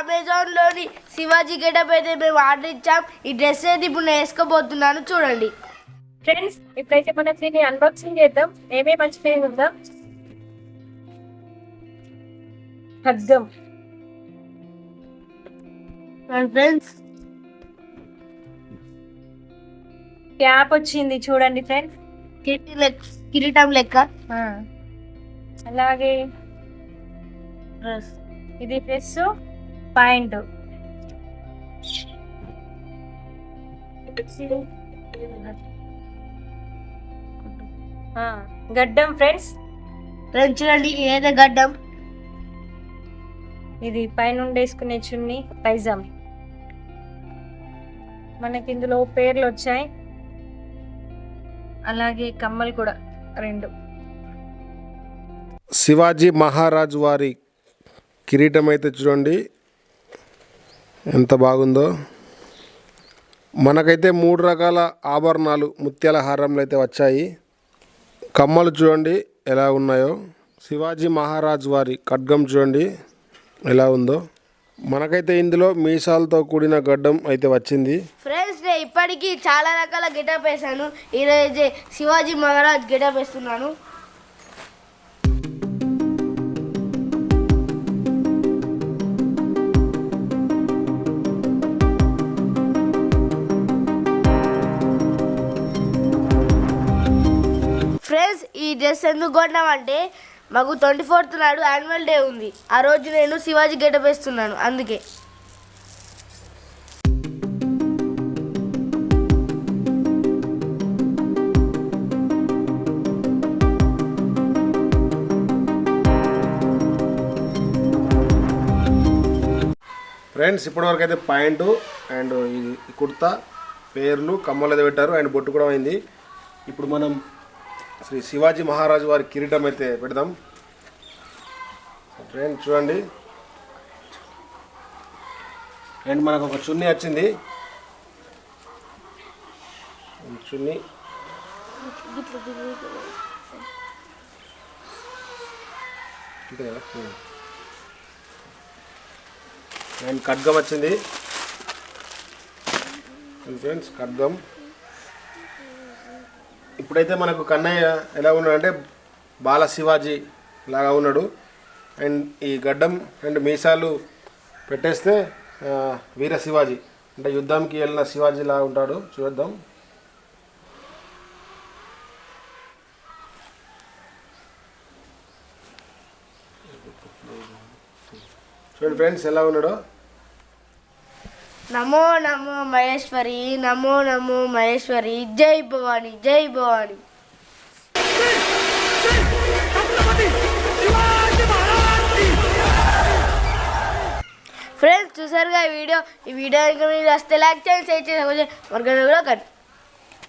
అమెజాన్లోని Shivaji getup అయితే మేము order ఇచ్చాం. ఈ డ్రెస్ అయితే ఇప్పుడు నేను వేసుకోబోతున్నాను. చూడండి. ఫ్రెండ్స్ ఇప్పుడైతే మనం దీన్ని అన్బాక్సింగ్ చేద్దాం. ఏమేమి మంచి ఉందాం? ఖడ్గం. ఫ్రెండ్స్ క్యాప్ వచ్చింది చూడండి ఫ్రెండ్స్ కిరీటం లెక్క అలాగే. డ్రెస్ ఇది డ్రెస్ పాయింట్. గడ్డం ఫ్రెండ్స్. ఫ్రెండ్స్ చూడండి ఏదో గడ్డం? ఇది పైన వేసుకునే చున్నీ పైజాం మనకి ఇందులో పేర్లు వచ్చాయి. అలాగే కమ్మలు కూడా రెండు. శివాజీ మహారాజ్ వారి కిరీటం అయితే చూడండి ఎంత బాగుందో. మనకైతే మూడు రకాల ఆభరణాలు ముత్యాల హారంలు అయితే వచ్చాయి. కమ్మలు చూడండి ఎలా ఉన్నాయో. శివాజీ మహారాజ్ వారి ఖడ్గం చూడండి ఎలా ఉందో. మనకైతే ఇందులో మీసాలతో కూడిన గడ్డం అయితే వచ్చింది. ఫ్రెండ్స్ నేను ఇప్పటికీ చాలా రకాల గెటప్ వేసాను. ఈరోజు శివాజీ మహారాజ్ గెటప్ వేస్తున్నాను. గైస్ ఈ డ్రెస్ ఎందుకు కొన్నామంటే మాకు ట్వంటీ ఫోర్త్ నాడు యాన్యువల్ డే ఉంది. ఆ రోజు నేను శివాజీ గెటప్ వేస్తున్నాను అందుకే. ఫ్రెండ్స్ ఇప్పటివరకు అయితే ప్యాంటు అండ్ ఈ ఈ కుర్తా పేర్లు కమ్మలు అయితే పెట్టారు అండ్ బొట్టు కూడా అయింది ఇప్పుడు మనం శ్రీ శివాజీ మహారాజు వారి కిరీటం అయితే పెడదాం. ఫ్రెండ్ చూడండి. అండ్ మనకు ఒక చున్నీ వచ్చింది. చున్నీ. అండ్ ఖడ్గం వచ్చింది. ఫ్రెండ్స్ ఖడ్గం. ఇప్పుడైతే మనకు కన్నయ్య ఎలా ఉన్నాడంటే బాల శివాజీ లాగా ఉన్నాడు. అండ్ ఈ గడ్డం అండ్ మీసాలు పెట్టేస్తే వీర శివాజీ. అంటే యుద్ధంకి వెళ్ళిన శివాజీ లాగా ఉంటాడు. చూద్దాం. చూడండి ఫ్రెండ్స్ ఎలా ఉన్నాడో. నమో నమో మహేశ్వరి నమో నమో మహేశ్వరి జై భవాని జై భవాని. ఫ్రెండ్స్ చూసారుగా ఈ వీడియో? ఈ వీడియో ఇంకా మీరు వస్తే లైక్ చేయండి షేర్ చేసి మరికొన్ని కూడా కట్